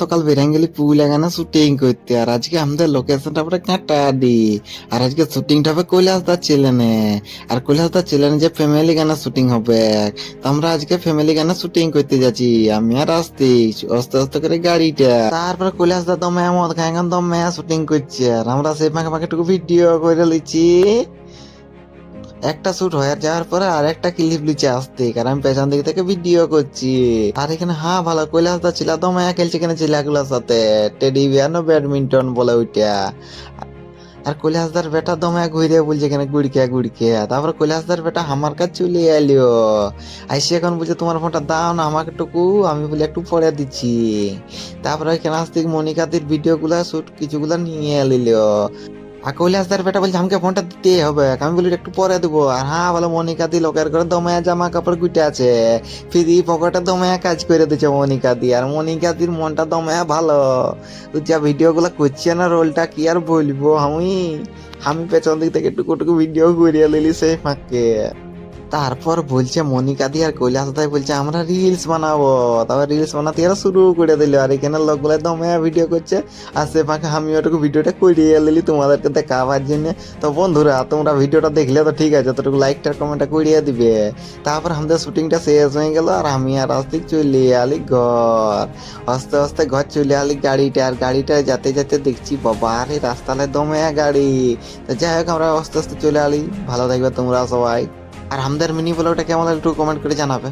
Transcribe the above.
সকাল বেরিয়ে গেলি পুল লাগানো শুটিং করতে। আর আজকে আমাদের লোকেশনটা পুরো কাটা দি। আর আজকে শুটিংটা হবে কৈলাসদার চ্যানেলে আর কৈলাসদার চ্যানেলে যে ফ্যামিলি গানা শুটিং হবে। তো আমরা আজকে ফ্যামিলি গানা শুটিং করতে যাচ্ছি। আমি আর আসতে আস্তে আস্তে করে গাড়িটা। তারপরে কৈলাসদার দমে মদ খায় দমে শুটিং করছে। আর আমরা সেই ফাঁকে ফাঁকে টুকু ভিডিও করে লিচ্ছি একটা শুট হয়ে যাওয়ার পরে আর একটা ক্লিপ লিচে আসতে কারণ আমি পেছন দিক থেকে ভিডিও করছি। আর এখানে হা ভালো কৈলাস দা ছিল, তো মায়া খেলছে এখানে ছেলেগুলোর সাথে? টেডি বিয়ার না ব্যাডমিন্টন বলে ওইটা? আর কৈলাসদার বেটা দমে ঘুরে বলছে এখানে গুড়কে গুড়কে। তারপরে কৈলাসদার বেটা আমার কাছে চলে এলিও আইসি এখন বলছে, তোমার ফোনটা দাও না, আমাকে টুকু আমি বলে একটু পরে দিচ্ছি। তারপরে এখানে আসতে মনিকাদির ভিডিও গুলা শুট কিছুগুলা নিয়ে এলিল আর কৈলাসদার বেটা বলছে, আমাকে ফোনটা দিতেই হবে। আমি বলি, একটু পরে দেবো। আর হ্যাঁ বলো, মনিকা দি, লোকের করে দমায়া জামা কাপড় গুটে আছে। ফিরি পকেটে দমায়া কাজ করে দিচ্ছে মনিকা দি। আর মনিকা দির মনটা দমায়া ভালো। যা ভিডিও গুলা করছে না, রোলটা কি আর বলব? আমি আমি পেছন দিক থেকে টুকু টুকু ভিডিও করিয়া লিলি সেই ফাঁকে। তারপর বলছে, মনিকা দি আর কৈলাস দাই বলছে, আমরা রিলস বানাবো। তারপর রিলস বানাতে এরা শুরু করে দিল। আর এখানে লোকগুলো দমে ভিডিও করছে। আর সে ফাঁকে আমি ওটুকু ভিডিওটা করিয়ে দিলি তোমাদেরকে দেখাবার জন্য। তো বন্ধুরা, তোমরা ভিডিওটা দেখলে তো ঠিক আছে তোটুকু লাইকটা কমেন্টটা করিয়ে দিবে। তারপর আমাদের শুটিংটা শেষ হয়ে গেল আর আমি আর আসতে চলে আলি ঘর। আস্তে আস্তে ঘর চলে আলি গাড়িটা। আর গাড়িটা যেতে যেতে দেখছি, বাবা আরে রাস্তালে দমে গাড়ি। তো যাই হোক, আমরা আস্তে আস্তে চলে আলি। ভালো থাকবে তোমরা সবাই। আর হামদার মিনি ব্লগটা কেমন একটু কমেন্ট করে জানাবে।